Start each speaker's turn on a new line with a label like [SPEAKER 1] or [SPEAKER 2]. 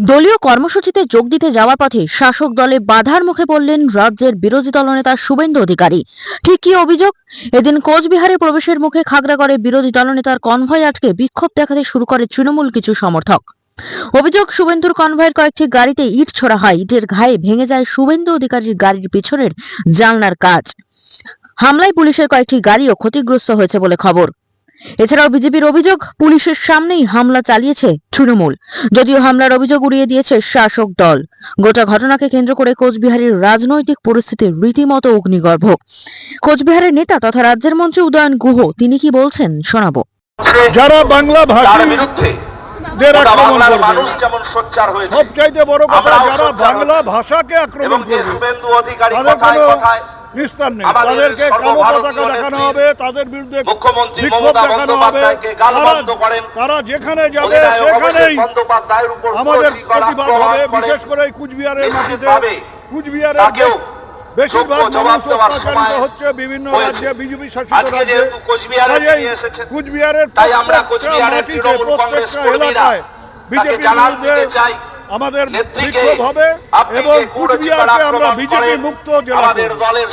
[SPEAKER 1] দলীয় কর্মসূচিতে যোগ দিতে যাওয়ার পথে শাসক দলে বাধার মুখে পড়লেন রাজ্যের বিরোধী দলনেতা শুভেন্দু অধিকারী। ঠিক কি অভিযোগ? এদিন কোচবিহারে প্রবেশের মুখে খাগড়াগড়ে বিরোধী দলনেতার কনভয় আটকে বিক্ষোভ দেখাতে শুরু করে তৃণমূল কিছু সমর্থক। অভিযোগ, শুভেন্দুর কনভয়ের কয়েকটি গাড়িতে ইট ছোড়া হয়। ইটের ঘায়ে ভেঙে যায় শুভেন্দু অধিকারীর গাড়ির পিছনের জানলার কাজ। হামলায় পুলিশের কয়েকটি গাড়িও ক্ষতিগ্রস্ত হয়েছে বলে খবর। এছাড়াও বিজেপির অভিযোগ পুলিশের সামনেই হামলা চালিয়েছে তৃণমূল। যদিও হামলার অভিযোগ উড়িয়ে দিয়েছে শাসক দল। গোটা ঘটনাকে কেন্দ্র করে কোচবিহারের রাজনৈতিক পরিস্থিতি রীতিমতো অগ্নিগর্ভ। কোচবিহারের নেতা তথা রাজ্যের মন্ত্রী উদয়ন গুহ তিনি কি বলছেন? শোনাবো।
[SPEAKER 2] যারা বাংলা ভাষার
[SPEAKER 3] বিরুদ্ধে মানুষ যেমন সোচ্চার হয়েছে।
[SPEAKER 2] সবচাইতে বড় কথা যারা বাংলা ভাষাকে আক্রমণ করবে
[SPEAKER 3] অধিকারী কথায় কথায়
[SPEAKER 2] নিস্তার নেই। তাদেরকে কালো পতাকা দেখানো হবে তাদের বিরুদ্ধে
[SPEAKER 3] মুখ্যমন্ত্রী মমতা বন্দ্যোপাধ্যায়কে
[SPEAKER 2] তারা-
[SPEAKER 3] করেন।
[SPEAKER 2] তারা যেখানে যাবে সেখানেই আমাদের প্রতিবাদ হবে বিশেষ করে কুচবিহারের মাটিতে। কুচবিহারের বেশিরভাগ
[SPEAKER 3] যোগ্য জবাব
[SPEAKER 2] মানুষ
[SPEAKER 3] দেওয়ার সময়
[SPEAKER 2] হচ্ছে বিভিন্ন রাজ্যে বিজেপি শাসিত রাজ্যে।
[SPEAKER 3] যেহেতু কোচবিহারে
[SPEAKER 2] কাজেই
[SPEAKER 3] তিনি এসেছেন,
[SPEAKER 2] কুচবিহারের
[SPEAKER 3] তাই আমরা তৃণমূল কংগ্রেস কর্মীরা
[SPEAKER 2] বিরুদ্ধে
[SPEAKER 3] চাই।
[SPEAKER 2] আমাদের বিক্ষোভ হবে এবং কুচবিহারকে আমরা বিজেপি মুক্ত জেলা
[SPEAKER 3] আমাদের দলের